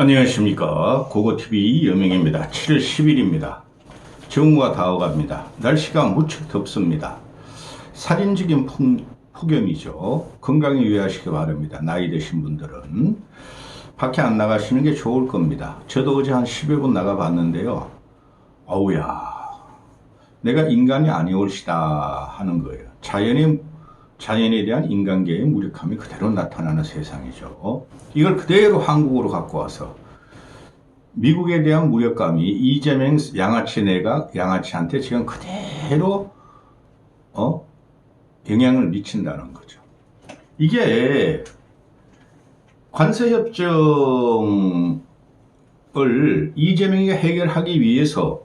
안녕하십니까. 고고TV 여명입니다. 7월 10일입니다. 정오가 다가갑니다. 날씨가 무척 덥습니다. 살인적인 폭, 폭염이죠. 건강에 유의하시기 바랍니다. 나이 드신 분들은. 밖에 안 나가시는 게 좋을 겁니다. 저도 어제 한 10여 분 나가 봤는데요. 어우야 내가 인간이 아니올시다 하는 거예요. 자연의 자연에 대한 인간계의 무력함이 그대로 나타나는 세상이죠. 이걸 그대로 한국으로 갖고 와서 미국에 대한 무력감이 이재명 양아치 내각 양아치한테 지금 그대로 어 영향을 미친다는 거죠. 이게 관세 협정을 이재명이 해결하기 위해서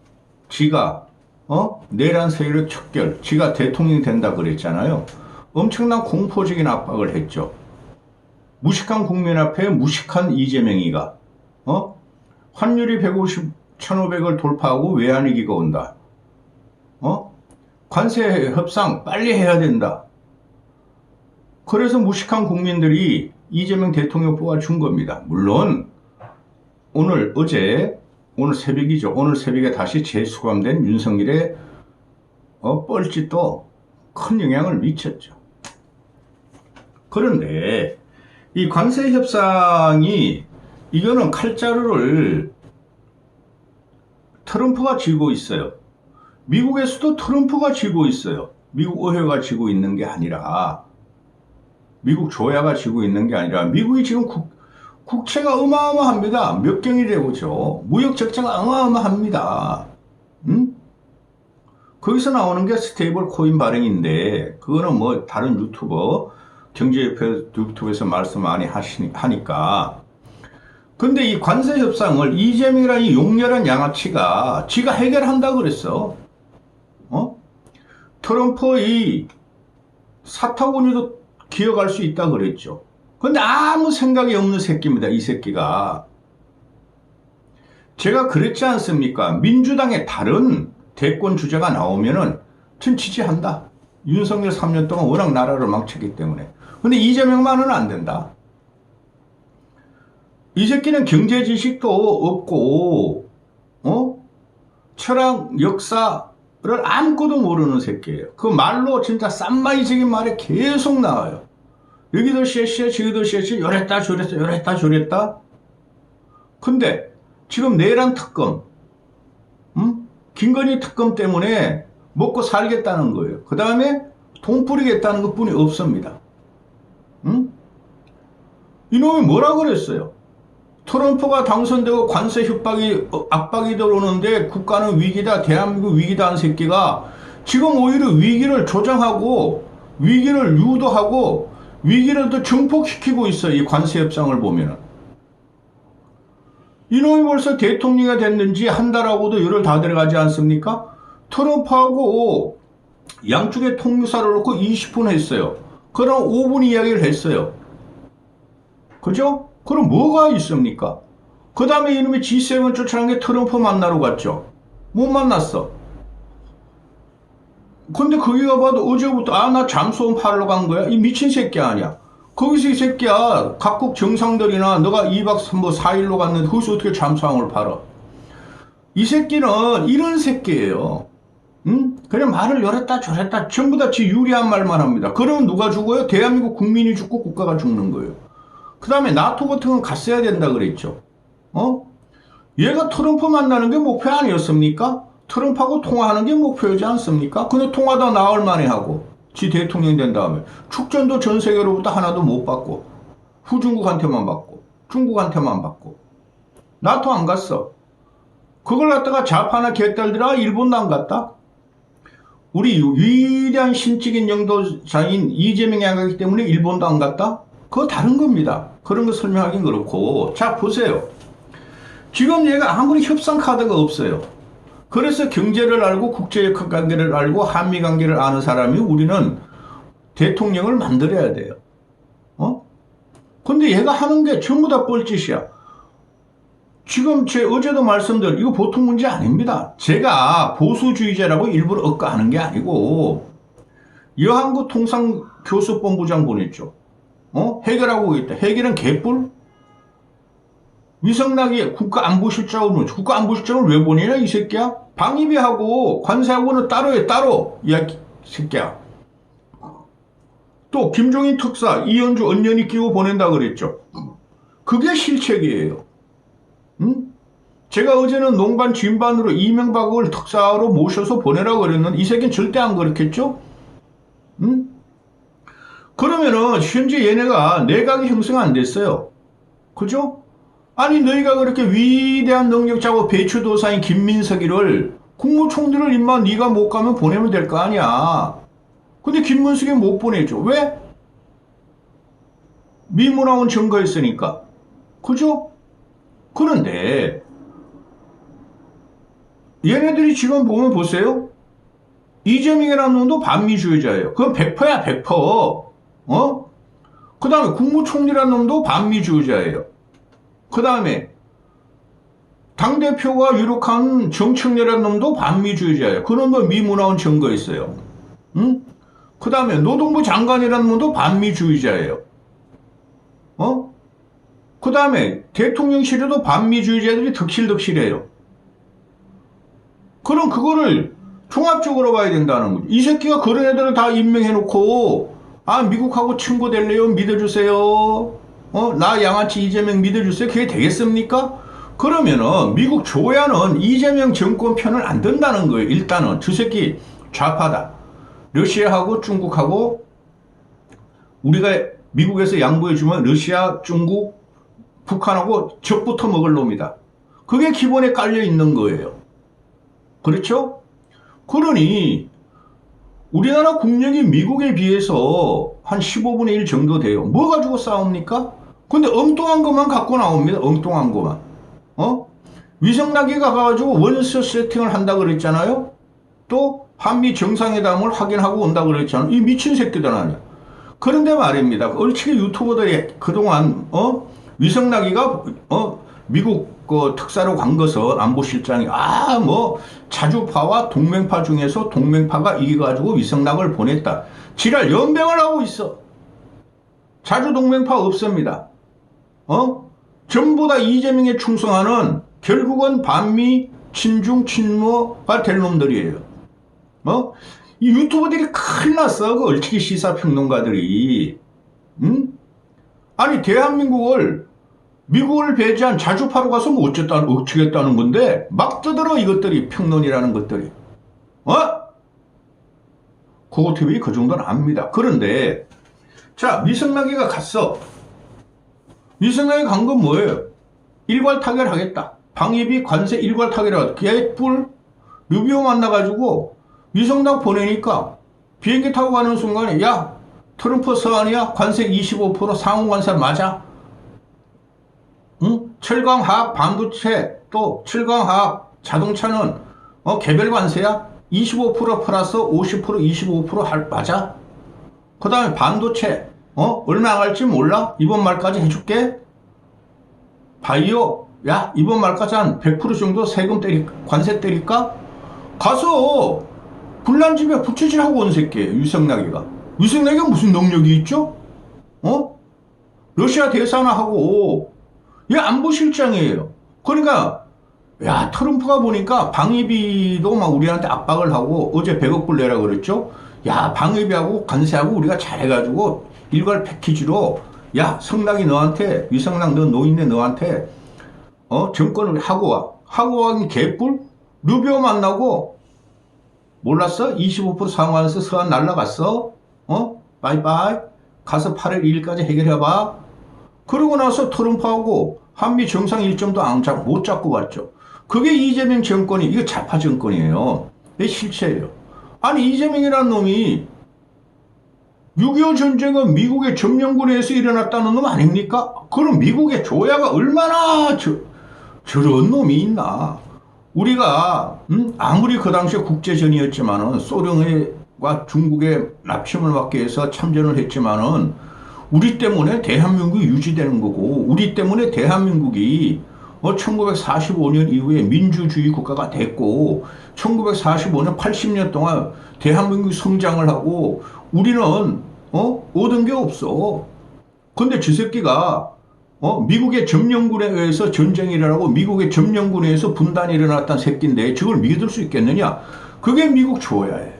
지가 어 내란 세력을 척결, 지가 대통령이 된다 그랬잖아요. 엄청난 공포적인 압박을 했죠. 무식한 국민 앞에 무식한 이재명이가 어? 환율이 150, 1,500을 돌파하고 외환위기가 온다. 어? 관세 협상 빨리 해야 된다. 그래서 무식한 국민들이 이재명 대통령 뽑아준 겁니다. 물론 오늘 어제 오늘 새벽이죠. 오늘 새벽에 다시 재수감된 윤석열의 어, 뻘짓도 큰 영향을 미쳤죠. 그런데 이 관세 협상이 이거는 칼자루를 트럼프가 쥐고 있어요. 미국에서도 트럼프가 쥐고 있어요. 미국 의회가 쥐고 있는 게 아니라 미국 조야가 쥐고 있는 게 아니라 미국이 지금 국, 국채가 어마어마합니다. 몇 경이 되고죠. 무역 적자가 어마어마합니다. 응? 거기서 나오는 게 스테이블 코인 발행인데 그거는 뭐 다른 유튜버 경제협회 유튜브에서 말씀 많이 하시, 하니까. 근데 이 관세 협상을 이재명이라는 이 용렬한 양아치가 지가 해결한다 그랬어. 어? 트럼프 이 사타구니도 기어갈 수 있다 그랬죠. 근데 아무 생각이 없는 새끼입니다. 이 새끼가. 제가 그랬지 않습니까? 민주당의 다른 대권 주자가 나오면은 전 지지한다. 윤석열 3년 동안 워낙 나라를 망쳤기 때문에. 근데 이재명만은 안 된다. 이 새끼는 경제 지식도 없고, 어? 철학, 역사를 아무것도 모르는 새끼예요. 그 말로 진짜 쌈마이적인 말이 계속 나와요. 여기도 쉐쉐, 저기도 쉐쉐, 요랬다, 저랬다, 요랬다, 저랬다. 근데 지금 내란 특검, 음? 김건희 특검 때문에 먹고 살겠다는 거예요. 그 다음에 돈 뿌리겠다는 것 뿐이 없습니다. 응? 이놈이 뭐라 그랬어요? 트럼프가 당선되고 관세 협박이 어, 압박이 들어오는데 국가는 위기다 대한민국 위기다 한 새끼가 지금 오히려 위기를 조장하고 위기를 유도하고 위기를 더 증폭시키고 있어요 이 관세 협상을 보면은 이놈이 벌써 대통령이 됐는지 한 달하고도 열흘 다 들어가지 않습니까? 트럼프하고 양쪽에 통유사를 놓고 20분 했어요. 그럼 5분 이야기를 했어요. 그죠? 그럼 뭐가 있습니까? 그 다음에 이놈의 G7 쫓아간 게 트럼프 만나러 갔죠. 못 만났어. 근데 거기가 봐도 어제부터 아 나 잠수원 팔러 간 거야? 이 미친 새끼 아니야. 거기서 이 새끼야 각국 정상들이나 너가 2박 3뭐 4일로 갔는데 거기서 어떻게 잠수함을 팔아? 이 새끼는 이런 새끼예요. 응? 그냥 말을 열었다 저랬다 전부 다 지 유리한 말만 합니다. 그러면 누가 죽어요? 대한민국 국민이 죽고 국가가 죽는 거예요. 그 다음에 나토 같은 건 갔어야 된다 그랬죠. 어? 얘가 트럼프 만나는 게 목표 아니었습니까? 트럼프하고 통화하는 게 목표이지 않습니까? 근데 통화도 나흘 만에 하고 지 대통령 된 다음에 축전도 전 세계로부터 하나도 못 받고 후중국한테만 받고 중국한테만 받고 나토 안 갔어. 그걸 갖다가 자파나 개딸들아 일본도 안 갔다? 우리 위대한 신적인 영도자인 이재명이 안 가기 때문에 일본도 안 갔다? 그거 다른 겁니다. 그런 거 설명하긴 그렇고. 자, 보세요. 지금 얘가 아무리 협상 카드가 없어요. 그래서 경제를 알고 국제역 관계를 알고 한미 관계를 아는 사람이 우리는 대통령을 만들어야 돼요. 어? 근데 얘가 하는 게 전부 다 뻘짓이야. 지금 제 어제도 말씀드린 이거 보통 문제 아닙니다. 제가 보수주의자라고 일부러 억까하는 게 아니고 여한국 통상교수본부장 보냈죠. 어? 해결하고 있다. 해결은 개뿔? 위성락이 국가안보실장으로 국가안보실장을 왜 보내냐 이 새끼야? 방위비하고 관세하고는 따로 해 따로 이 새끼야. 또 김종인 특사 이현주 언년이 끼고 보낸다 그랬죠. 그게 실책이에요. 응? 제가 어제는 농반 진반으로 이명박을 특사로 모셔서 보내라고 그랬는데 이 새끼는 절대 안 그렇겠죠? 응? 그러면은 현재 얘네가 내각이 형성 안 됐어요. 그죠? 아니 너희가 그렇게 위대한 능력자고 배추도사인 김민석이를 국무총리를 임마 네가 못 가면 보내면 될 거 아니야. 근데 김문석이 못 보내죠. 왜? 미문화원 증거했으니까. 그죠? 그런데 얘네들이 지금 보면 보세요. 이재명이라는 놈도 반미주의자예요. 그건 100%야 100%. 어? 그 다음에 국무총리라는 놈도 반미주의자예요. 그 다음에 당대표가 유력한 정청래라는 놈도 반미주의자예요. 그 놈도 미문화원 증거했어요. 응? 그 다음에 노동부 장관이라는 놈도 반미주의자예요. 어? 그 다음에 대통령실에도 반미주의자들이 덕실덕실해요. 그럼 그거를 종합적으로 봐야 된다는 거죠. 이 새끼가 그런 애들을 다 임명해놓고 아 미국하고 친구 될래요? 믿어주세요. 어? 나 양아치 이재명 믿어주세요. 그게 되겠습니까? 그러면은 미국 조야는 이재명 정권 편을 안 든다는 거예요. 일단은 저 새끼 좌파다. 러시아하고 중국하고 우리가 미국에서 양보해주면 러시아, 중국, 북한하고 적부터 먹을 놈이다. 그게 기본에 깔려 있는 거예요. 그렇죠? 그러니 우리나라 국력이 미국에 비해서 한 15분의 1 정도 돼요. 뭐 가지고 싸웁니까? 근데 엉뚱한 것만 갖고 나옵니다. 엉뚱한 것만. 어? 위성나기가 가가지고 원서 세팅을 한다 그랬잖아요? 또 한미 정상회담을 확인하고 온다 그랬잖아요. 이 미친 새끼들 아니야. 그런데 말입니다. 얼치게 유튜버들이 그동안 어? 위성나기가 어? 미국 그 특사로 간 것은 안보실장이 아 뭐 자주파와 동맹파 중에서 동맹파가 이겨가지고 위성락을 보냈다. 지랄 연병을 하고 있어. 자주 동맹파 없습니다. 어? 전부 다 이재명에 충성하는 결국은 반미 친중 친모가 될 놈들이에요. 어? 이 유튜버들이 큰일 났어. 그 얼치기 시사평론가들이. 응? 아니 대한민국을 미국을 배제한 자주파로 가서 뭐 어쨌다, 어쩌겠다는 건데, 막 뜨들어, 이것들이, 평론이라는 것들이. 어? 고고TV 그 정도는 압니다. 그런데, 자, 미성나기가 갔어. 미성나기 간 건 뭐예요? 일괄 타결 하겠다. 방위비 관세 일괄 타결 하겠다. 개뿔, 루비오 만나가지고, 위성당 보내니까, 비행기 타고 가는 순간에, 야, 트럼프 서한이야? 관세 25% 상호 관세 맞아? 응? 철강화학 반도체 또 철강화학 자동차는 어, 개별 관세야? 25% 플러스 50% 25%할 맞아? 그 다음에 반도체 어 얼마 갈지 몰라? 이번 말까지 해줄게. 바이오 야 이번 말까지 한 100% 정도 세금 때리 관세 때릴까? 가서 불난 집에 부채질하고 온 새끼예요 유성나기가. 유성나기가 무슨 능력이 있죠? 어? 러시아 대사나 하고 얘 안보실장이에요. 그러니까 야 트럼프가 보니까 방위비도 막 우리한테 압박을 하고 어제 100억 불 내라 그랬죠. 야 방위비하고 관세하고 우리가 잘해가지고 일괄 패키지로 야 성락이 너한테 위성락 너 노인네 너한테 어 정권을 하고 와 하고 와니 개뿔 루비오 만나고 몰랐어 25% 상환해서 서한 날라갔어 어 바이바이 가서 8월 2일까지 해결해봐 그러고 나서 트럼프하고 한미 정상 일정도 안 잡, 못 잡고 왔죠. 그게 이재명 정권이, 이거 좌파 정권이에요. 이게 실체예요. 아니, 이재명이라는 놈이 6.25 전쟁은 미국의 점령군에서 일어났다는 놈 아닙니까? 그럼 미국의 조야가 얼마나 저, 저런 놈이 있나. 우리가, 음? 아무리 그 당시에 국제전이었지만 은 소련 과 중국의 납치을 막기 위해서 참전을 했지만은 우리 때문에 대한민국이 유지되는 거고 우리 때문에 대한민국이 어, 1945년 이후에 민주주의 국가가 됐고 1945년 80년 동안 대한민국이 성장을 하고 우리는 어? 얻은 게 없어. 근데 저 새끼가 어? 미국의 점령군에 의해서 전쟁이 일어나고 미국의 점령군에 의해서 분단이 일어났다는 새끼인데 저걸 믿을 수 있겠느냐? 그게 미국 조야예요.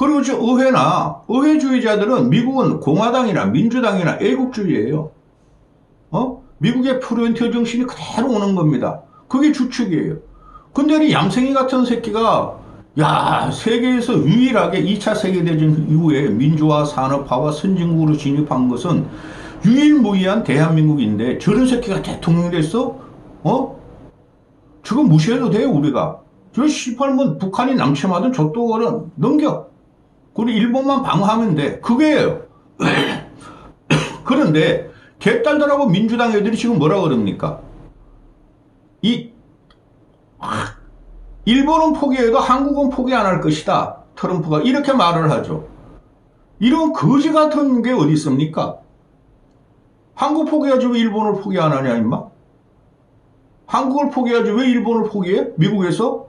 응? 그리고 저 의회나 의회주의자들은 미국은 공화당이나 민주당이나 애국주의예요. 어? 미국의 프론티어 정신이 그대로 오는 겁니다. 그게 주축이에요. 근데 이 얌생이 같은 새끼가 야 세계에서 유일하게 2차 세계대전 이후에 민주화 산업화와 선진국으로 진입한 것은 유일무이한 대한민국인데 저런 새끼가 대통령이 됐어? 어? 저거 무시해도 돼요 우리가 저 18문 북한이 남침하든 저쪽으로 넘겨 그리고 일본만 방어하면 돼 그게예요 그런데 개딸들하고 민주당 애들이 지금 뭐라 그럽니까 이 일본은 포기해도 한국은 포기 안 할 것이다. 트럼프가 이렇게 말을 하죠. 이런 거지 같은 게 어디 있습니까? 한국 포기하지 왜 일본을 포기 안 하냐 임마? 한국을 포기하지 왜 일본을 포기해? 미국에서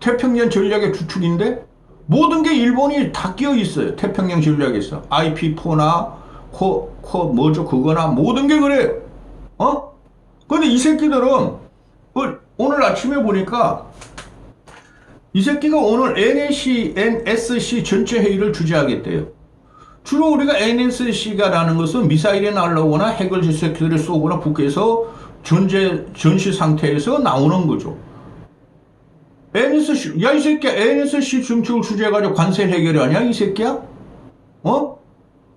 태평양 전략의 주축인데 모든 게 일본이 다 끼어 있어요. 태평양 전략에서 IP4나 코, 코 뭐죠 그거나 모든 게 그래. 어? 근데 이 새끼들은 어, 오늘 아침에 보니까 이 새끼가 오늘 NSC, NSC 전체 회의를 주재하겠대요. 주로 우리가 NSC가라는 것은 미사일이 날라오거나 핵을 저 새끼들이 쏘거나 북에서 전제, 전시 상태에서 나오는 거죠. NSC, 야, 이 새끼야, NSC 정책을 주재해가지고 관세 해결하냐, 이 새끼야? 어?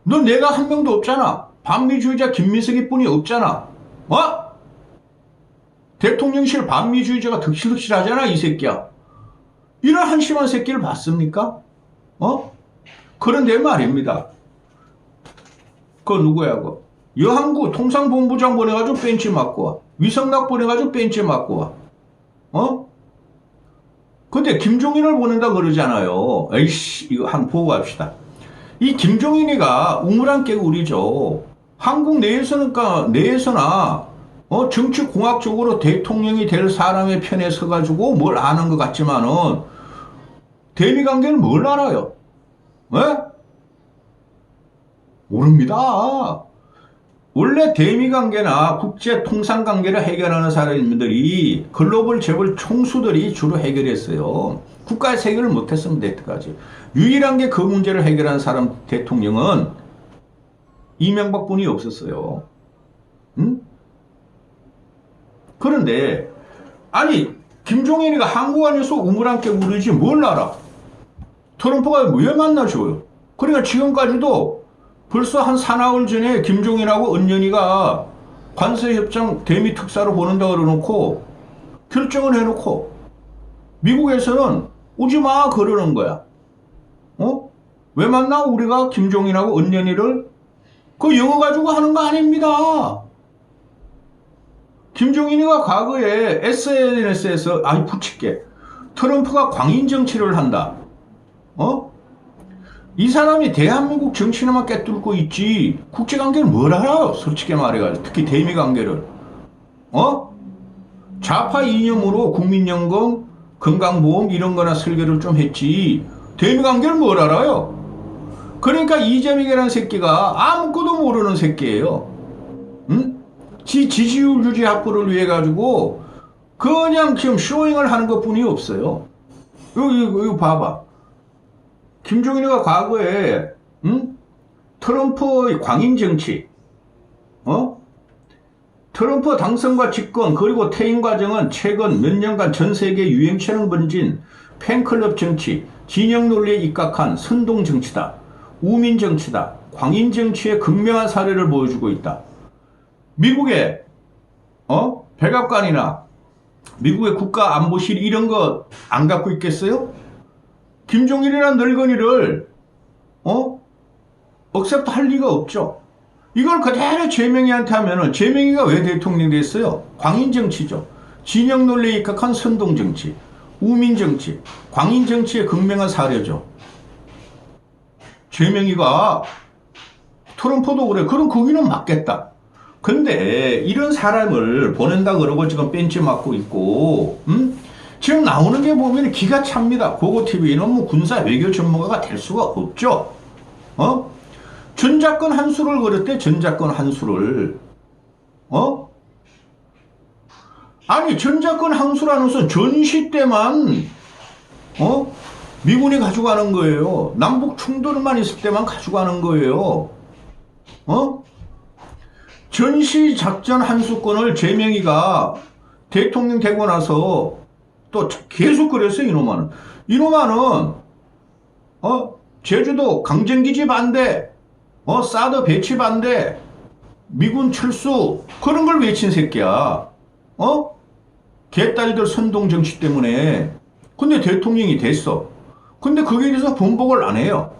너 내가 한 명도 없잖아. 반미주의자 김민석이 뿐이 없잖아. 어? 대통령실 반미주의자가 득실득실 하잖아, 이 새끼야. 이런 한심한 새끼를 봤습니까? 어? 그런데 말입니다. 그 누구야, 그. 여항구 통상본부장 보내가지고 벤치 맞고 와. 위성락 보내가지고 벤치 맞고 와. 어? 근데 김종인을 보낸다 그러잖아요. 에이씨, 이거 한 보고 갑시다. 이 김종인이가 우물안 깨구리죠. 한국 내에서는, 내에서나, 어, 정치공학적으로 대통령이 될 사람의 편에 서가지고 뭘 아는 것 같지만은, 대미 관계는 뭘 알아요? 왜? 모릅니다. 원래 대미 관계나 국제 통상 관계를 해결하는 사람들이 글로벌 재벌 총수들이 주로 해결했어요. 국가에서 해결을 못했습니다. 여태까지. 유일한 게 그 문제를 해결한 사람 대통령은 이명박 뿐이 없었어요. 응? 그런데 아니 김종인이가 한국 안에서 우물안게 우르지 뭘 알아? 트럼프가 왜 만나줘요? 그러니까 지금까지도 벌써 한 사나흘 전에 김종인하고 은연이가 관세협정 대미 특사로 보낸다 그러놓고 결정을 해놓고 미국에서는 오지 마 그러는 거야. 어? 왜 만나 우리가 김종인하고 은연이를 그 영어 가지고 하는 거 아닙니다. 김종인이가 과거에 SNS에서 아니 붙일게 트럼프가 광인 정치를 한다. 어? 이 사람이 대한민국 정치는만 깨뚫고 있지 국제관계를 뭘 알아? 솔직히 말해가지고 특히 대미 관계를 어? 좌파 이념으로 국민연금 건강보험 이런 거나 설계를 좀 했지 대미 관계를 뭘 알아요? 그러니까 이재명이라는 새끼가 아무것도 모르는 새끼예요 응? 지 지지율 유지 확보를 위해 가지고 그냥 지금 쇼잉을 하는 것 뿐이 없어요 여기, 여기 봐봐 김종인이가 과거에 응? 트럼프의 광인 정치, 어? 트럼프 당선과 집권 그리고 퇴임 과정은 최근 몇 년간 전 세계 유행처럼 번진 팬클럽 정치, 진영 논리에 입각한 선동 정치다, 우민 정치다, 광인 정치의 극명한 사례를 보여주고 있다. 미국의 어? 백악관이나 미국의 국가안보실 이런 거 안 갖고 있겠어요? 김종일이라는 늙은이를 어? 억셉트 할 리가 없죠. 이걸 그대로 제명이한테 하면은 제명이가 왜 대통령 됐어요? 광인 정치죠. 진영 논리에 입각한 선동 정치, 우민 정치, 광인 정치의 극명한 사례죠. 제명이가 트럼프도 그래. 그럼 거기는 맞겠다. 근데 이런 사람을 보낸다 그러고 지금 벤치 맞고 있고, 음? 지금 나오는 게 보면 기가 찹니다. 고고TV는 뭐 군사 외교 전문가가 될 수가 없죠. 어? 전작권 한 수를 걸었대, 전작권 한 수를. 어? 아니, 전작권 한 수라는 것은 전시 때만, 어? 미군이 가져가는 거예요. 남북 충돌만 있을 때만 가져가는 거예요. 어? 전시 작전 한 수권을 제명이가 대통령 되고 나서 또 계속 그랬어요, 이놈아는. 이놈아는, 어, 제주도 강정기지 반대, 어, 사드 배치 반대, 미군 철수, 그런 걸 외친 새끼야. 어? 개딸들 선동 정치 때문에. 근데 대통령이 됐어. 근데 거기에 대해서 번복을 안 해요.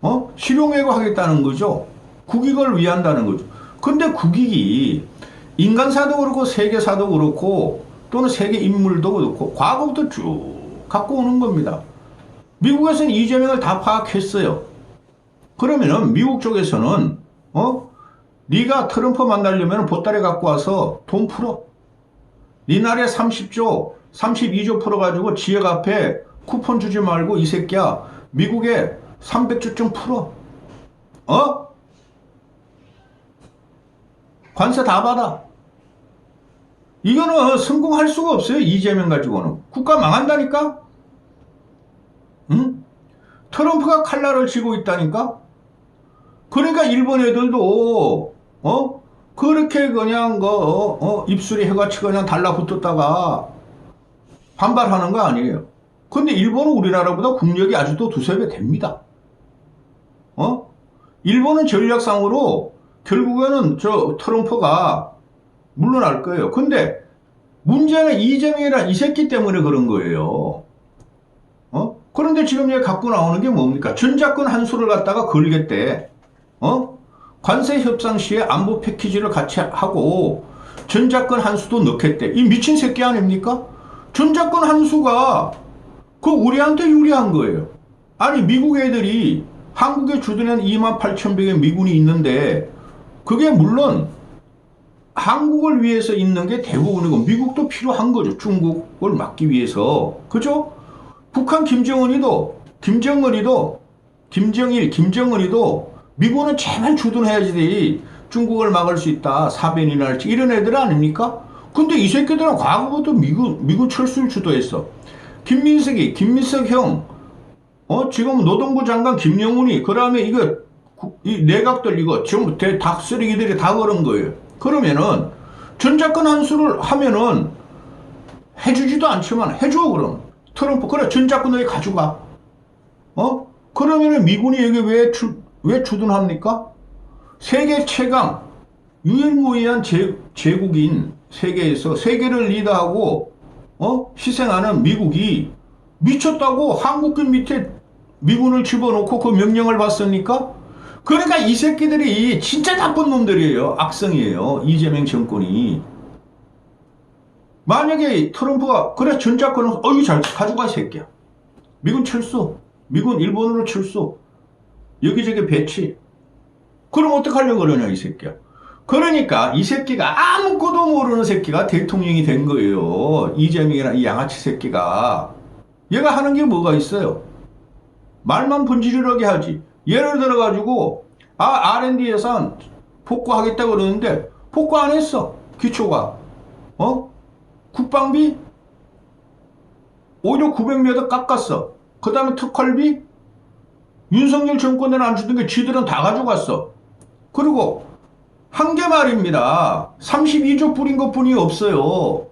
어? 실용외고 하겠다는 거죠. 국익을 위한다는 거죠. 근데 국익이 인간사도 그렇고 세계사도 그렇고 또는 세계 인물도 그렇고 과거부터 쭉 갖고 오는 겁니다. 미국에서는 이재명을 다 파악했어요. 그러면은 미국 쪽에서는 어? 네가 트럼프 만나려면 보따리 갖고 와서 돈 풀어. 네 나라에 30조, 32조 풀어가지고 지역 앞에 쿠폰 주지 말고 이 새끼야 미국에 300조 좀 풀어. 어? 관세 다 받아. 이거는 성공할 수가 없어요. 이재명 가지고는. 국가 망한다니까? 응? 트럼프가 칼날을 쥐고 있다니까? 그러니까 일본 애들도, 어? 그렇게 그냥, 그, 어, 어, 입술이 해같이 그냥 달라붙었다가 반발하는 거 아니에요. 근데 일본은 우리나라보다 국력이 아직도 두세 배 됩니다. 어? 일본은 전략상으로 결국에는 저 트럼프가 물러날 거예요. 근데 문제는 이재명이란 이 새끼 때문에 그런 거예요. 어? 그런데 지금 얘 갖고 나오는 게 뭡니까? 전작권 한 수를 갖다가 걸겠대. 어? 관세 협상 시에 안보 패키지를 같이 하고 전작권 한 수도 넣겠대. 이 미친 새끼 아닙니까? 전작권 한 수가 그 우리한테 유리한 거예요. 아니 미국 애들이 한국에 주둔한 2만 8천 명의 미군이 있는데 그게 물론 한국을 위해서 있는 게 대부분이고 미국도 필요한 거죠. 중국을 막기 위해서. 그죠? 북한 김정은이도 김정은이도 김정일 김정은이도 미군은 제발 주둔해야지 중국을 막을 수 있다. 사변이나 할지 이런 애들 아닙니까? 근데 이 새끼들은 과거부터 미군 미군 철수를 주도했어. 김민석이 김민석 형 어, 지금 노동부 장관 김영훈이, 그 다음에 이거, 구- 이 내각들 이거, 전부 다 쓰레기들이 다 그런 거예요. 그러면은, 전작권 한 수를 하면은, 해주지도 않지만, 해줘, 그럼. 트럼프, 그래, 전작권 너희 가져가. 어? 그러면은 미군이 여기 왜 주, 왜 주둔합니까? 세계 최강, 유일무이한 제, 제국인 세계에서 세계를 리드하고, 어? 희생하는 미국이 미쳤다고 한국군 밑에 미군을 집어넣고 그 명령을 받습니까? 그러니까 이 새끼들이 진짜 나쁜 놈들이에요. 악성이에요. 이재명 정권이. 만약에 트럼프가 그래 전작권은 어이 잘 가져가 이 새끼야. 미군 철수. 미군 일본으로 철수. 여기저기 배치. 그럼 어떡하려고 그러냐 이 새끼야. 그러니까 이 새끼가 아무것도 모르는 새끼가 대통령이 된 거예요. 이재명이나 이 양아치 새끼가. 얘가 하는 게 뭐가 있어요? 말만 분지르르하게 하지. 예를 들어가지고, 아, R&D 예산 복구하겠다 그러는데, 복구 안 했어. 기초가. 어? 국방비? 오히려 900몇억 깎았어. 그 다음에 특활비? 윤석열 정권에는 안 주던 게 쥐들은 다 가져갔어. 그리고, 한 개 말입니다. 32조 뿌린 것 뿐이 없어요.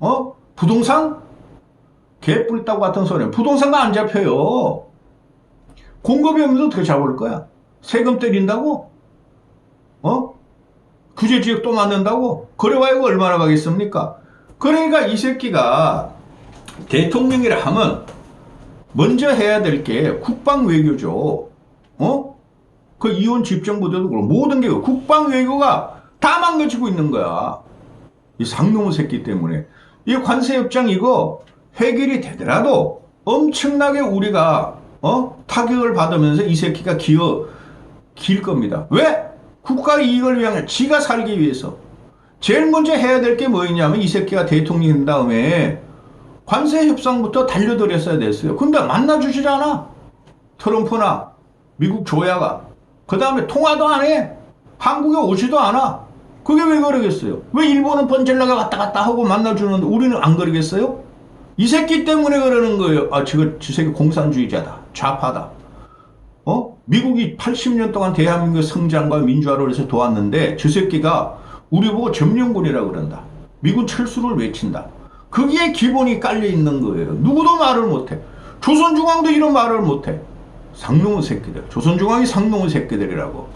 어? 부동산? 개뿔 따고 같은 소리. 부동산가 안 잡혀요. 공급이 없는데 어떻게 잡을 거야? 세금 때린다고? 어? 규제 지역 또 만든다고? 그래봐야 이거 얼마나 가겠습니까? 그러니까 이 새끼가 대통령이라 하면 먼저 해야 될 게 국방 외교죠. 어? 그 이혼 집정부대도 그렇고 모든 게 국방 외교가 다 망가지고 있는 거야. 이 상놈의 새끼 때문에. 이 관세 협정 이거 해결이 되더라도 엄청나게 우리가 어? 타격을 받으면서 이 새끼가 기어 길 겁니다. 왜? 국가 이익을 위한 지가 살기 위해서. 제일 먼저 해야 될 게 뭐였냐면 이 새끼가 대통령이 된 다음에 관세 협상부터 달려들었어야 됐어요. 근데 만나주질 않아. 트럼프나 미국 조야가. 그 다음에 통화도 안 해. 한국에 오지도 않아. 그게 왜 그러겠어요? 왜 일본은 번질나게 왔다 갔다 하고 만나주는데 우리는 안 그러겠어요? 이 새끼 때문에 그러는 거예요. 아, 저거, 저 새끼 공산주의자다. 좌파다. 어? 미국이 80년 동안 대한민국 성장과 민주화를 위해서 도왔는데 저 새끼가 우리 보고 점령군이라 그런다. 미군 철수를 외친다. 거기에 기본이 깔려 있는 거예요. 누구도 말을 못해. 조선중앙도 이런 말을 못해. 상놈의 새끼들. 조선중앙이 상놈의 새끼들이라고.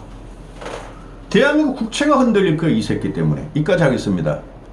대한민국 국채가 흔들릴 거예요. 이 새끼 때문에. 이까지 하겠습니다.